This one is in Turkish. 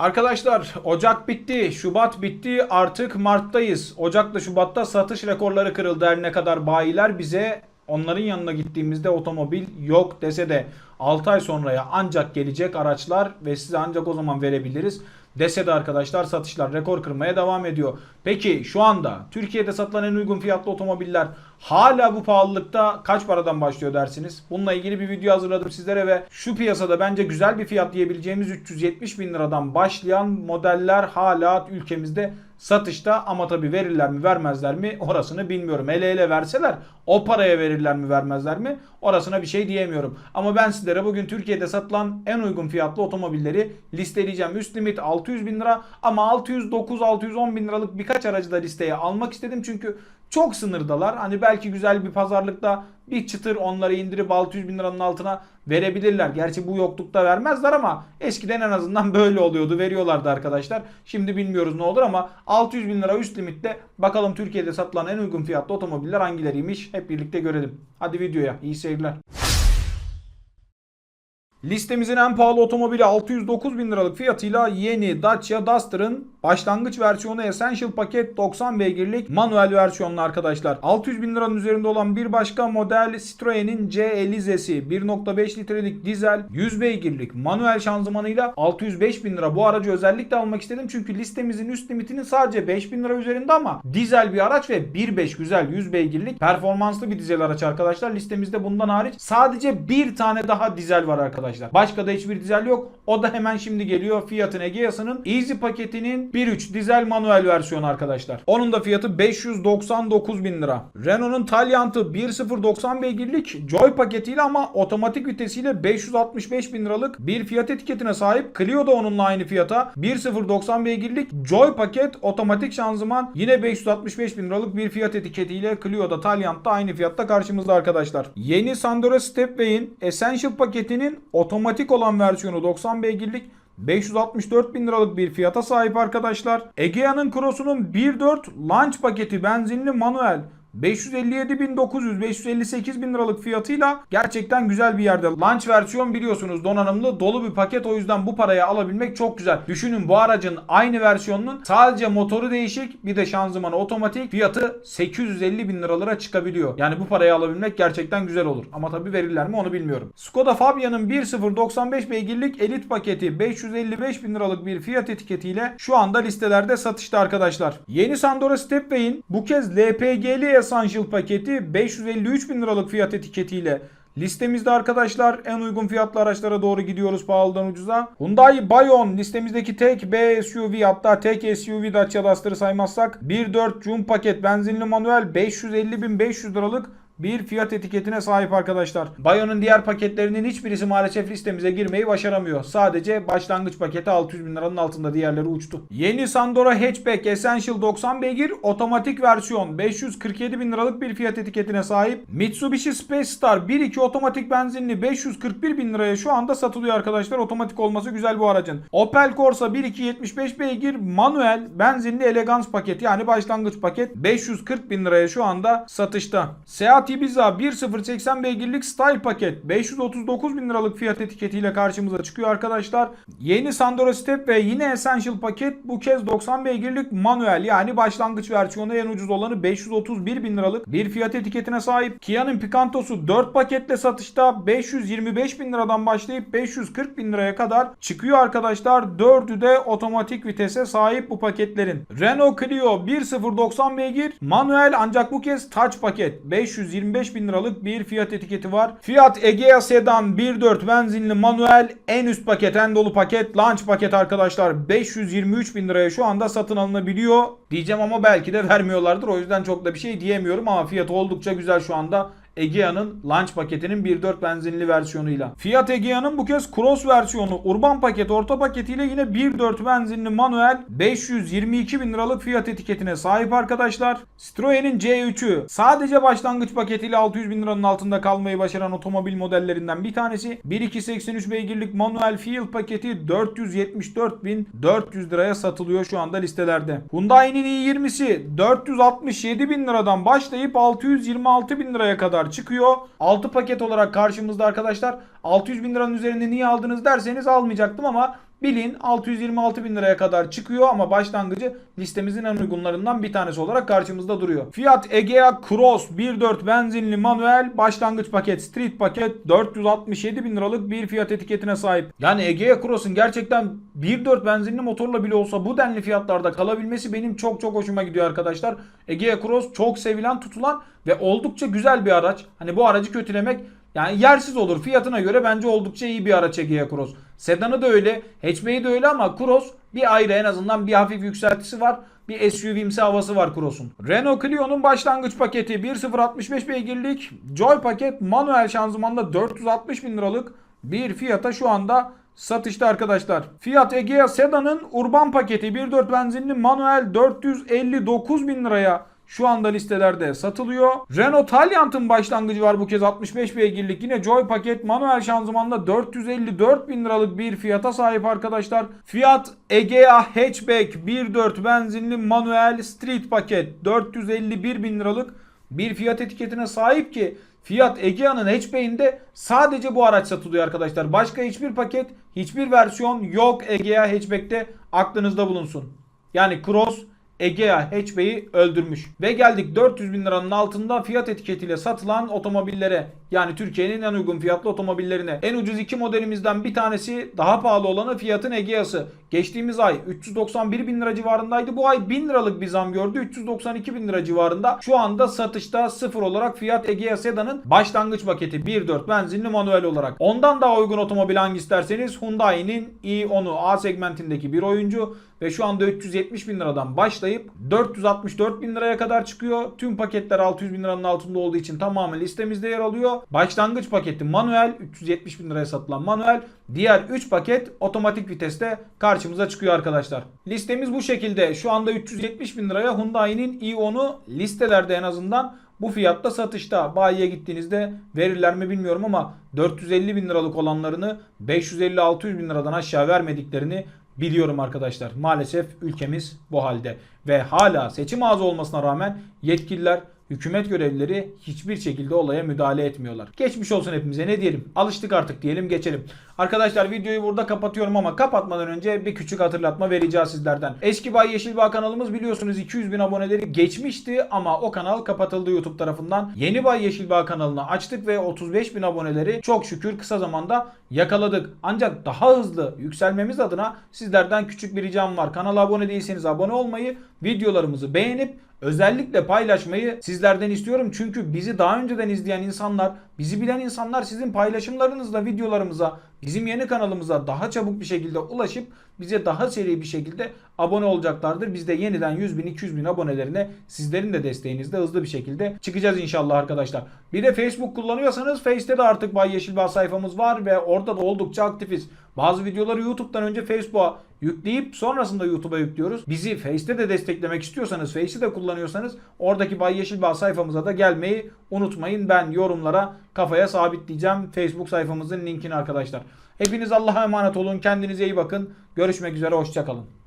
Arkadaşlar Ocak bitti, Şubat bitti, artık Mart'tayız. Ocak'ta Şubat'ta satış rekorları kırıldı her ne kadar bayiler bize onların yanına gittiğimizde otomobil yok dese de 6 ay sonraya ancak gelecek araçlar ve size ancak o zaman verebiliriz dese de arkadaşlar satışlar rekor kırmaya devam ediyor. Peki şu anda Türkiye'de satılan en uygun fiyatlı otomobiller hala bu pahalılıkta kaç paradan başlıyor dersiniz? Bununla ilgili bir video hazırladım sizlere ve şu piyasada bence güzel bir fiyat diyebileceğimiz 370 bin liradan başlayan modeller hala ülkemizde satışta ama tabi verirler mi vermezler mi orasını bilmiyorum. Hele hele verseler o paraya verirler mi vermezler mi orasına bir şey diyemiyorum. Ama ben sizlere bugün Türkiye'de satılan en uygun fiyatlı otomobilleri listeleyeceğim. Üst limit 600 bin lira ama 609-610 bin liralık birkaç aracı da listeye almak istedim. Çünkü çok sınırdalar. Hani belki güzel bir pazarlıkta bir çıtır onları indirip 600 bin liranın altına verebilirler. Gerçi bu yoklukta vermezler ama eskiden en azından böyle oluyordu. Veriyorlardı arkadaşlar. Şimdi bilmiyoruz ne olur ama 600 bin lira üst limitte bakalım Türkiye'de satılan en uygun fiyatlı otomobiller hangileriymiş hep birlikte görelim. Hadi videoya iyi seyirler. Listemizin en pahalı otomobili 609 bin liralık fiyatıyla yeni Dacia Duster'ın başlangıç versiyonu Essential paket 90 beygirlik manuel versiyonlu arkadaşlar. 600 bin liranın üzerinde olan bir başka model Citroen'in C Elize'si 1.5 litrelik dizel 100 beygirlik manuel şanzımanıyla 605 bin lira. Bu aracı özellikle almak istedim çünkü listemizin üst limitinin sadece 5 bin lira üzerinde ama dizel bir araç ve 1.5 güzel 100 beygirlik performanslı bir dizel araç arkadaşlar. Listemizde bundan hariç sadece bir tane daha dizel var arkadaşlar. Başka da hiçbir dizel yok. O da hemen şimdi geliyor. Fiyatın Egea'sının Easy paketinin 1.3 dizel manuel versiyonu arkadaşlar. Onun da fiyatı 599 bin lira. Renault'un Taliant'ı 1.090 beygirlik Joy paketiyle ama otomatik vitesiyle 565 bin liralık bir fiyat etiketine sahip. Clio da onunla aynı fiyata. 1.090 beygirlik Joy paket otomatik şanzıman yine 565 bin liralık bir fiyat etiketiyle Clio'da Taliant'ta aynı fiyatta karşımızda arkadaşlar. Yeni Sandero Stepway'in Essential paketinin otomatik olan versiyonu 90 beygirlik 564 bin liralık bir fiyata sahip arkadaşlar. Egea'nın Cross'unun 1.4 launch paketi benzinli manuel 557.900 558 bin liralık fiyatıyla gerçekten güzel bir yerde. Launch versiyon biliyorsunuz donanımlı dolu bir paket o yüzden bu paraya alabilmek çok güzel. Düşünün bu aracın aynı versiyonunun sadece motoru değişik bir de şanzımanı otomatik fiyatı 850 bin liralara çıkabiliyor. Yani bu paraya alabilmek gerçekten güzel olur. Ama tabi verirler mi onu bilmiyorum. Skoda Fabia'nın 1.095 beygirlik elit paketi 555 bin liralık bir fiyat etiketiyle şu anda listelerde satışta arkadaşlar. Yeni Sandero Stepway'in bu kez LPG'li Essential paketi 553 bin liralık fiyat etiketiyle Listemizde arkadaşlar en uygun fiyatlı araçlara doğru gidiyoruz pahalıdan ucuza. Hyundai Bayon listemizdeki tek B SUV hatta tek SUV Dacia Duster'ı saymazsak 1.4 Jun paket benzinli manuel 550.500 liralık bir fiyat etiketine sahip arkadaşlar. Bayon'un diğer paketlerinin hiçbirisi maalesef listemize girmeyi başaramıyor. Sadece başlangıç paketi 600 bin liranın altında diğerleri uçtu. Yeni Sandero Hatchback Essential 90 beygir otomatik versiyon 547 bin liralık bir fiyat etiketine sahip. Mitsubishi Space Star 1.2 otomatik benzinli 541 bin liraya şu anda satılıyor arkadaşlar. Otomatik olması güzel bu aracın. Opel Corsa 1.2 75 beygir manuel benzinli elegans paket yani başlangıç paket 540 bin liraya şu anda satışta. Seat Ibiza 1.080 beygirlik style paket 539 bin liralık fiyat etiketiyle karşımıza çıkıyor arkadaşlar. Yeni Sandero Step ve yine Essential paket bu kez 90 beygirlik manuel yani başlangıç versiyonu en ucuz olanı 531 bin liralık bir fiyat etiketine sahip. Kia'nın Picanto'su 4 paketle satışta 525 bin liradan başlayıp 540 bin liraya kadar çıkıyor arkadaşlar. 4'ü de otomatik vitese sahip bu paketlerin. Renault Clio 1.090 beygir manuel ancak bu kez touch paket 520 25 bin liralık bir fiyat etiketi var. Fiyat Egea Sedan 1.4 benzinli manuel en üst paket en dolu paket launch paket arkadaşlar 523 bin liraya şu anda satın alınabiliyor. Diyeceğim ama belki de vermiyorlardır o yüzden çok da bir şey diyemiyorum ama fiyatı oldukça güzel şu anda. Egea'nın Launch paketinin 1.4 benzinli versiyonuyla. Fiat Egea'nın bu kez Cross versiyonu urban paket orta paketiyle yine 1.4 benzinli manuel 522 bin liralık fiyat etiketine sahip arkadaşlar. Citroen'in C3'ü sadece başlangıç paketiyle 600 bin liranın altında kalmayı başaran otomobil modellerinden bir tanesi. 1.283 beygirlik manuel Field paketi 474 bin 400 liraya satılıyor şu anda listelerde. Hyundai'nin i20'si 467 bin liradan başlayıp 626 bin liraya kadar çıkıyor. 6 paket olarak karşımızda arkadaşlar. 600 bin liranın üzerinde niye aldınız derseniz almayacaktım ama Bilin 626 bin liraya kadar çıkıyor ama başlangıcı listemizin en uygunlarından bir tanesi olarak karşımızda duruyor. Fiat Egea Cross 1.4 benzinli manuel başlangıç paket street paket 467 bin liralık bir fiyat etiketine sahip. Yani Egea Cross'un gerçekten 1.4 benzinli motorla bile olsa bu denli fiyatlarda kalabilmesi benim çok çok hoşuma gidiyor arkadaşlar. Egea Cross çok sevilen tutulan ve oldukça güzel bir araç. Hani bu aracı kötülemek yani yersiz olur. Fiyatına göre bence oldukça iyi bir araç Egea Cross. Sedanı da öyle, hatchback'i de öyle ama Cross bir ayrı en azından bir hafif yükseltisi var. Bir SUV'imsi havası var Cross'un. Renault Clio'nun başlangıç paketi 1.065 beygirlik Joy paket manuel şanzımanla 460 bin liralık bir fiyata şu anda satışta arkadaşlar. Fiat Egea Sedan'ın urban paketi 1.4 benzinli manuel 459 bin liraya şu anda listelerde satılıyor. Renault Taliant'ın başlangıcı var bu kez 65 beygirlik. Yine Joy paket manuel şanzımanla 454 bin liralık bir fiyata sahip arkadaşlar. Fiat Egea Hatchback 1.4 benzinli manuel street paket 451 bin liralık bir fiyat etiketine sahip ki Fiat Egea'nın hatchback'inde sadece bu araç satılıyor arkadaşlar. Başka hiçbir paket, hiçbir versiyon yok Egea hatchback'te aklınızda bulunsun. Yani Cross Egea hatchback'i öldürmüş. Ve geldik 400 bin liranın altında fiyat etiketiyle satılan otomobillere. Yani Türkiye'nin en uygun fiyatlı otomobillerine. En ucuz iki modelimizden bir tanesi daha pahalı olanı Fiat'ın Egea'sı. Geçtiğimiz ay 391 bin lira civarındaydı. Bu ay 1000 liralık bir zam gördü. 392 bin lira civarında. Şu anda satışta sıfır olarak Fiat Egea Sedan'ın başlangıç paketi 1.4 benzinli manuel olarak. Ondan daha uygun otomobil hangi isterseniz Hyundai'nin i10'u A segmentindeki bir oyuncu ve şu anda 370 bin liradan başlayıp 464 bin liraya kadar çıkıyor. Tüm paketler 600 bin liranın altında olduğu için tamamen listemizde yer alıyor. Başlangıç paketi manuel 370 bin liraya satılan manuel. Diğer 3 paket otomatik viteste karşımıza çıkıyor arkadaşlar. Listemiz bu şekilde. Şu anda 370 bin liraya Hyundai'nin i10'u listelerde en azından bu fiyatta satışta. Bayiye gittiğinizde verirler mi bilmiyorum ama 450 bin liralık olanlarını 550-600 bin liradan aşağı vermediklerini biliyorum arkadaşlar. Maalesef ülkemiz bu halde. Ve hala seçim ağzı olmasına rağmen yetkililer hükümet görevlileri hiçbir şekilde olaya müdahale etmiyorlar. Geçmiş olsun hepimize ne diyelim. Alıştık artık diyelim geçelim. Arkadaşlar videoyu burada kapatıyorum ama kapatmadan önce bir küçük hatırlatma vereceğiz sizlerden. Eski Bay Yeşilbağ kanalımız biliyorsunuz 200 bin aboneleri geçmişti ama o kanal kapatıldı YouTube tarafından. Yeni Bay Yeşilbağ kanalını açtık ve 35 bin aboneleri çok şükür kısa zamanda yakaladık. Ancak daha hızlı yükselmemiz adına sizlerden küçük bir ricam var. Kanala abone değilseniz abone olmayı, videolarımızı beğenip özellikle paylaşmayı sizlerden istiyorum. Çünkü bizi daha önceden izleyen insanlar, bizi bilen insanlar sizin paylaşımlarınızla videolarımıza, bizim yeni kanalımıza daha çabuk bir şekilde ulaşıp bize daha seri bir şekilde abone olacaklardır. Biz de yeniden 100 bin 200 bin abonelerine sizlerin de desteğinizle hızlı bir şekilde çıkacağız inşallah arkadaşlar. Bir de Facebook kullanıyorsanız Face'te de artık Bay Yeşilbağ sayfamız var ve orada da oldukça aktifiz. Bazı videoları YouTube'dan önce Facebook'a yükleyip sonrasında YouTube'a yüklüyoruz. Bizi Face'te de desteklemek istiyorsanız, Face'i de kullanıyorsanız oradaki Bay Yeşilbağ sayfamıza da gelmeyi unutmayın. Ben yorumlara kafaya sabitleyeceğim Facebook sayfamızın linkini arkadaşlar. Hepiniz Allah'a emanet olun. Kendinize iyi bakın. Görüşmek üzere. Hoşçakalın.